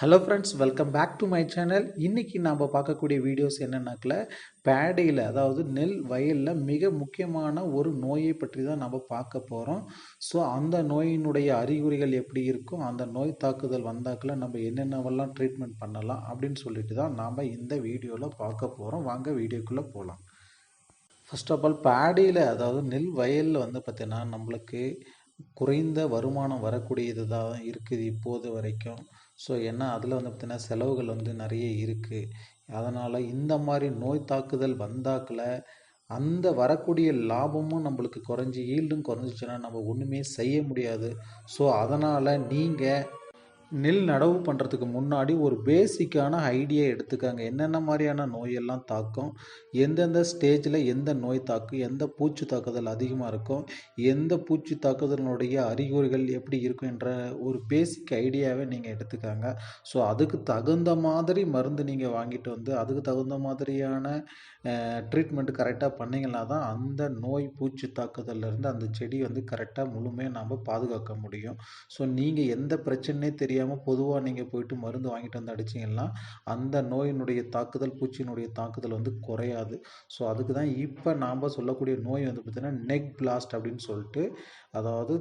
Hello friends welcome back to my channel இன்றைக்கி நாம் பார்க்கக்கூடிய வீடியோஸ் என்னென்னாக்கில் பேடையில் அதாவது நெல் வயலில் மிக முக்கியமான ஒரு நோயை பற்றி தான் நம்ம பார்க்க போகிறோம் ஸோ அந்த நோயினுடைய அறிகுறிகள் எப்படி இருக்கும் அந்த நோய் தாக்குதல் வந்தாக்கில் நம்ம என்னென்னவெல்லாம் ட்ரீட்மெண்ட் பண்ணலாம் அப்படின்னு சொல்லிட்டு தான் நாம் இந்த வீடியோவில் பார்க்க போகிறோம் வாங்க வீடியோக்குள்ளே போகலாம் ஃபஸ்ட் ஆஃப் ஆல் பேடியில் அதாவது நெல் வயலில் வந்து பார்த்திங்கன்னா நம்மளுக்கு குறைந்த வருமானம் வரக்கூடியது தான் இருக்குது இப்போது வரைக்கும். ஸோ ஏன்னா அதில் வந்து பார்த்திங்கன்னா செலவுகள் வந்து நிறைய இருக்குது அதனால் இந்த மாதிரி நோய் தாக்குதல் வந்தாக்கில் அந்த வரக்கூடிய லாபமும் நம்மளுக்கு குறைஞ்சி ஈல்டும் குறைஞ்சிச்சுன்னா நம்ம ஒன்றுமே செய்ய முடியாது. ஸோ அதனால் நீங்கள் நெல் நடவு பண்ணுறதுக்கு முன்னாடி ஒரு பேசிக்கான ஐடியா எடுத்துக்காங்க. என்னென்ன மாதிரியான நோயெல்லாம் தாக்கும் எந்தெந்த ஸ்டேஜில் எந்த நோய் தாக்கும் எந்த பூச்சி தாக்குதல் அதிகமாக இருக்கும் எந்த பூச்சி தாக்குதலினுடைய அறிகுறிகள் எப்படி இருக்கும் என்ற ஒரு பேசிக் ஐடியாவை நீங்கள் எடுத்துக்காங்க. ஸோ அதுக்கு தகுந்த மாதிரி மருந்து நீங்கள் வாங்கிட்டு வந்து அதுக்கு தகுந்த மாதிரியான ட்ரீட்மெண்ட் கரெக்டாக பண்ணிங்கன்னா தான் அந்த நோய் பூச்சி தாக்குதல்லேருந்து அந்த செடி வந்து கரெக்டாக முழுமையாக நாம் பாதுகாக்க முடியும். ஸோ நீங்கள் எந்த பிரச்சனையே தெரியாமல் பொதுவாக நீங்கள் போயிட்டு மருந்து வாங்கிட்டு வந்து அடிச்சிங்கன்னா அந்த நோயினுடைய தாக்குதல் பூச்சியினுடைய தாக்குதல் வந்து குறையாது. ஸோ அதுக்கு தான் இப்போ நாம் சொல்லக்கூடிய நோய் வந்து பார்த்திங்கன்னா நெக் பிளாஸ்ட் அப்படின்னு சொல்லிட்டு அதாவது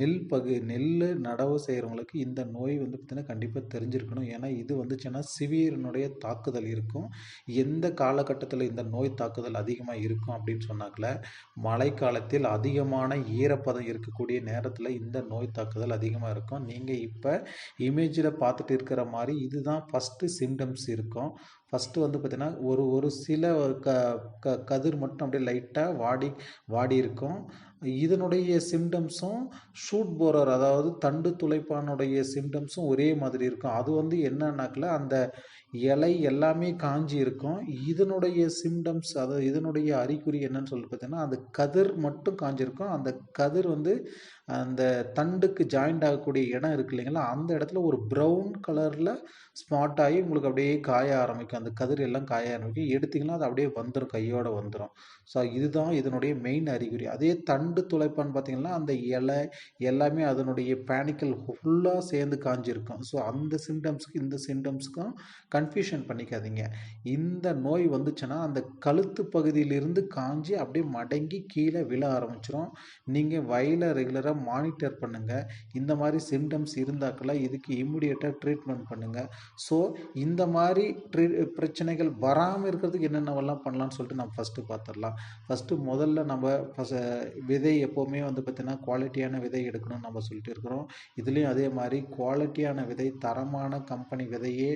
நெல் பகு நெல் நடவு செய்கிறவங்களுக்கு இந்த நோய் வந்து பார்த்திங்கன்னா கண்டிப்பாக தெரிஞ்சிருக்கணும். ஏன்னா இது வந்துச்சுன்னா சிவியரினுடைய தாக்குதல் இருக்கும். எந்த காலகட்டத்தில் இந்த நோய் தாக்குதல் அதிகமாக இருக்கும் அப்படின்னு சொன்னாக்கல மழைக்காலத்தில் அதிகமான ஈரப்பதம் இருக்கக்கூடிய நேரத்தில் இந்த நோய் தாக்குதல் அதிகமாக இருக்கும். நீங்கள் இப்போ இமேஜில் பார்த்துட்டு இருக்கிற மாதிரி இதுதான் ஃபஸ்ட்டு சிம்டம்ஸ் இருக்கும். ஃபஸ்ட்டு வந்து பார்த்திங்கன்னா ஒரு ஒரு சில க க கதிர் மட்டும் அப்படியே லைட்டாக வாடி வாடி இருக்கும். இதனுடைய சிம்டம்ஸும் ஷூட் போரர் அதாவது தண்டு துளைப்பானுடைய சிம்டம்ஸும் ஒரே மாதிரி இருக்கும். அது வந்து என்னன்னாக்கில் அந்த இலை எல்லாமே காஞ்சி இருக்கும். இதனுடைய சிம்டம்ஸ் அதாவது இதனுடைய அறிகுறி என்னன்னு சொல்லி பார்த்தீங்கன்னா அந்த கதிர் மட்டும் காஞ்சிருக்கும். அந்த கதிர் வந்து அந்த தண்டுக்கு ஜாயிண்ட் ஆகக்கூடிய இடம் இருக்கு இல்லைங்களா? அந்த இடத்துல ஒரு ப்ரௌன் கலரில் ஸ்மார்ட் ஆகி உங்களுக்கு அப்படியே காய ஆரம்பிக்கும். அந்த கதிர் எல்லாம் காய ஆரம்பிக்கும். எடுத்திங்கன்னா அது அப்படியே வந்துடும் கையோடு வந்துடும் ஸோ இதுதான் இதனுடைய மெயின் அறிகுறி. அதே தண்டு துளைப்பான்னு பார்த்தீங்கன்னா அந்த இலை எல்லாமே அதனுடைய பேனிக்கல் ஃபுல்லாக சேர்ந்து காஞ்சிருக்கும். ஸோ அந்த சிம்டம்ஸ்க்கு இந்த சிம்டம்ஸ்க்கும் கன்ஃபியூஷன் பண்ணிக்காதீங்க. இந்த நோய் வந்துச்சுன்னா அந்த கழுத்து பகுதியிலிருந்து காஞ்சி அப்படியே மடங்கி கீழே விழ ஆரம்பிச்சிடும் நீங்கள் வயலை ரெகுலராக மானிட்டர் பண்ணுங்கள் இந்த மாதிரி சிம்டம்ஸ் இருந்தாக்கெல்லாம் இதுக்கு இம்மிடியேட்டாக ட்ரீட்மெண்ட் பண்ணுங்கள் ஸோ இந்த மாதிரி ட்ரீ பிரச்சனைகள் வராமல் இருக்கிறதுக்கு என்னென்னவெல்லாம் பண்ணலான்னு சொல்லிட்டு நம்ம ஃபஸ்ட்டு பார்த்துடலாம் ஃபஸ்ட்டு முதல்ல நம்ம ஃபஸ்ட் விதை எப்போவுமே வந்து பார்த்திங்கன்னா குவாலிட்டியான விதை எடுக்கணும்னு நம்ம சொல்லிட்டு இருக்கிறோம். இதுலேயும் அதே மாதிரி குவாலிட்டியான விதை தரமான கம்பெனி விதையே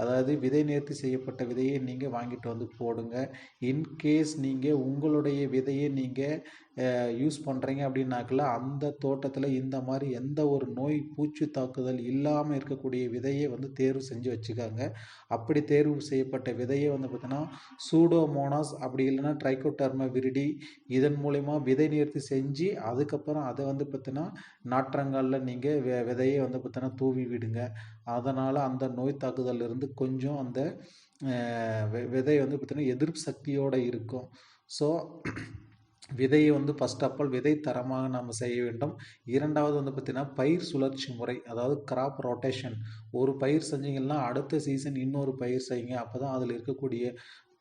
அதாவது விதை நேர்த்தி செய்யப்பட்ட விதையை நீங்கள் வாங்கிட்டு வந்து போடுங்க. இன்கேஸ் நீங்கள் உங்களுடைய விதையை நீங்கள் யூஸ் பண்ணுறீங்க அப்படின்னாக்கல அந்த தோட்டத்தில் இந்த மாதிரி எந்த ஒரு நோய் பூச்சி தாக்குதல் இல்லாமல் இருக்கக்கூடிய விதையை வந்து தேர்வு செஞ்சு வச்சுக்காங்க. அப்படி தேர்வு செய்யப்பட்ட விதையை வந்து பார்த்தீங்கன்னா சூடோமோனாஸ் அப்படி இல்லைன்னா ட்ரைகோடர்ம விருடி இதன் மூலிமா விதை நேர்த்தி செஞ்சு அதுக்கப்புறம் அதை வந்து பார்த்தீங்கன்னா நாற்றங்களில் நீங்கள் வெ விதையை வந்து பார்த்தீங்கன்னா தூவி விடுங்க. அதனால் அந்த நோய் தாக்குதலிருந்து கொஞ்சம் அந்த விதை வந்து பார்த்திங்கன்னா எதிர்ப்பு சக்தியோடு இருக்கும். ஸோ விதையை வந்து ஃபஸ்ட் ஆஃப் ஆல் விதை தரமாக நம்ம செய்ய வேண்டும். இரண்டாவது வந்து பார்த்திங்கன்னா பயிர் சுழற்சி முறை அதாவது கிராப் ரொட்டேஷன் ஒரு பயிர் செஞ்சீங்கன்னா அடுத்த சீசன் இன்னொரு பயிர் செய்யுங்க. அப்போ தான் அதில் இருக்கக்கூடிய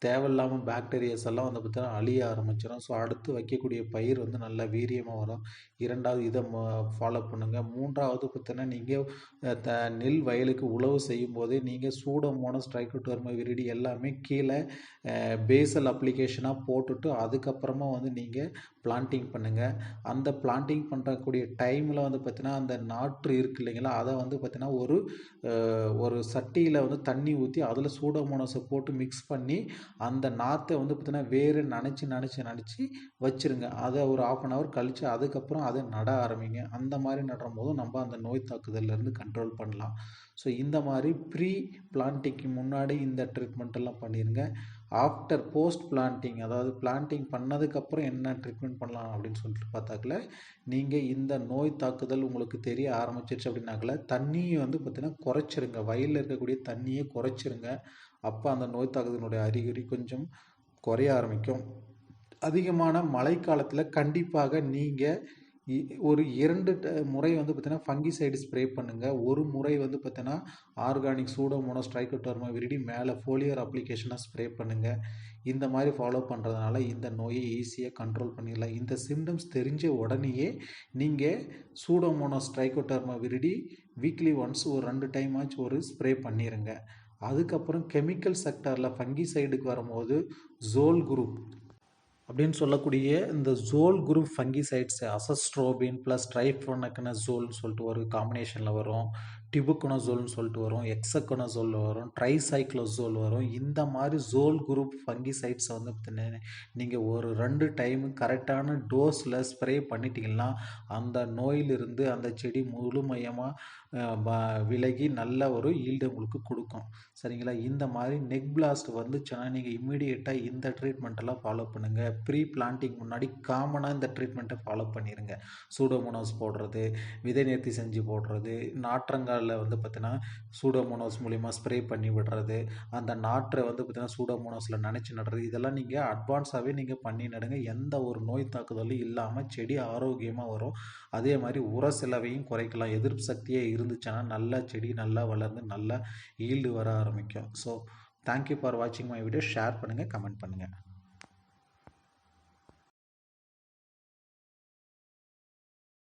தேவையில்லாமல் பேக்டீரியாஸ் எல்லாம் வந்து பார்த்தீங்கன்னா அழிய ஆரம்பிச்சிடும் ஸோ அடுத்து வைக்கக்கூடிய பயிர் வந்து நல்லா வீரியமாக வரும். இரண்டாவது இதை ஃபாலோ பண்ணுங்கள் மூன்றாவது பார்த்தீங்கன்னா நீங்கள் த நெல் வயலுக்கு உழவு செய்யும் போதே நீங்கள் சூடோமோனஸ் ட்ரைக்கோட்டர்ம விரிடி எல்லாமே கீழே பேசல் அப்ளிகேஷனாக போட்டுட்டு அதுக்கப்புறமா வந்து நீங்கள் பிளான்டிங் பண்ணுங்கள் அந்த பிளான்டிங் பண்ணுறக்கூடிய டைமில் வந்து பார்த்திங்கன்னா அந்த நாற்று இருக்கு இல்லைங்களா அதை வந்து பார்த்திங்கன்னா ஒரு ஒரு சட்டியில் வந்து தண்ணி ஊற்றி அதில் சூடோமோனஸை போட்டு மிக்ஸ் பண்ணி அந்த நாற்றை வந்து பார்த்திங்கன்னா வேறு நினச்சி நினச்சி நினச்சி வச்சுருங்க. அதை ஒரு ஆஃப் அன் ஹவர் கழித்து அதுக்கப்புறம் அதை நட ஆரம்பிங்க. அந்த மாதிரி நடுற போதும் நம்ம அந்த நோய் தாக்குதல்லேருந்து கண்ட்ரோல் பண்ணலாம். ஸோ இந்த மாதிரி ப்ரீ பிளான்டிங்க்கு முன்னாடி இந்த ட்ரீட்மெண்ட்டெல்லாம் பண்ணிடுங்க ஆஃப்டர் போஸ்ட் பிளான்டிங் அதாவது பிளான்டிங் பண்ணதுக்கப்புறம் என்ன ட்ரீட்மெண்ட் பண்ணலாம் அப்படின்னு சொல்லிட்டு பார்த்தாக்கல. நீங்கள் இந்த நோய் தாக்குதல் உங்களுக்கு தெரிய ஆரம்பிச்சிருச்சு அப்படின்னாக்கல தண்ணியை வந்து பார்த்திங்கன்னா குறைச்சிருங்க. வயலில் இருக்கக்கூடிய தண்ணியை குறைச்சிருங்க. அப்போ அந்த நோய் தாக்குதலினுடைய அறிகுறி கொஞ்சம் குறைய ஆரம்பிக்கும். அதிகமான மழைக்காலத்தில் கண்டிப்பாக நீங்கள் ஒரு இரண்டு ட- முறை வந்து பார்த்தீங்கன்னா ஃபங்கிசைடு ஸ்ப்ரே பண்ணுங்கள் ஒரு முறை வந்து பார்த்தீங்கன்னா ஆர்கானிக் சூடோமோனோஸ் ட்ரைகோடர்மா விரிடி மேலே ஃபோலியர் அப்ளிகேஷனாக ஸ்ப்ரே பண்ணுங்கள் இந்த மாதிரி ஃபாலோ பண்ணுறதுனால இந்த நோயை ஈஸியாக கண்ட்ரோல் பண்ணிடலாம். இந்த சிம்டம்ஸ் தெரிஞ்ச உடனேயே நீங்கள் pseudomonas trichoderma viride weekly once ஒரு ரெண்டு டைம் ஆச்சு ஒரு ஸ்ப்ரே பண்ணிடுங்க அதுக்கப்புறம் கெமிக்கல் செக்டரில் ஃபங்கிசைடுக்கு வரும்போது ஜோல் குரூப் அப்படின்னு சொல்லக்கூடிய இந்த zole group fungicides azoxystrobin plus ட்ரைஃபோனக்கனசோல்னு சொல்லிட்டு ஒரு காம்பினேஷனில் வரும். டிபுக்கொனசோல்னு சொல்லிட்டு வரும் எக்ஸக்கொனசோல் வரும் ட்ரைசைக்ளோசோல் வரும். இந்த மாதிரி ஜோல் குரூப் ஃபங்கிசைட்ஸை வந்து பார்த்தீங்கன்னா நீங்கள் ஒரு ரெண்டு டைம் கரெக்டான டோஸில் ஸ்ப்ரே பண்ணிட்டீங்கன்னா அந்த நோயிலிருந்து அந்த செடி முழுமையமாக விலகி நல்ல ஒரு ஈல்டு உங்களுக்கு கொடுக்கும். சரிங்களா? இந்த மாதிரி நெக் பிளாஸ்ட் வந்துச்சுன்னா நீங்கள் இம்மிடியேட்டாக இந்த ட்ரீட்மெண்ட்டெல்லாம் ஃபாலோ பண்ணுங்கள் ப்ரீ பிளான்டிங் முன்னாடி காமனாக இந்த ட்ரீட்மெண்ட்டை ஃபாலோ பண்ணிடுங்க சூடோமோனோஸ் போடுறது விதை நேர்த்தி செஞ்சு போடுறது நாற்றங்கால் நாற்றங்காலில் வந்து பார்த்தீங்கன்னா சூடோமோனோஸ் மூலிமா ஸ்ப்ரே பண்ணி விடுறது அந்த நாற்றை வந்து பார்த்திங்கன்னா சூடோமோனோஸில் நினச்சி நடுறது இதெல்லாம் நீங்கள் அட்வான்ஸாகவே நீங்கள் பண்ணி நடுங்க. எந்த ஒரு நோய் தாக்குதலும் இல்லாமல் செடி ஆரோக்கியமாக வரும். அதே மாதிரி உர செலவையும் குறைக்கலாம். எதிர்ப்பு சக்தியே இருந்துச்சுன்னா நல்லா செடி நல்லா வளர்ந்து நல்லா ஈல்டு வர ஆரம்பிக்கும். ஸோ தேங்க்யூ ஃபார் வாட்சிங் மை வீடியோ ஷேர் பண்ணுங்கள் கமெண்ட் பண்ணுங்கள்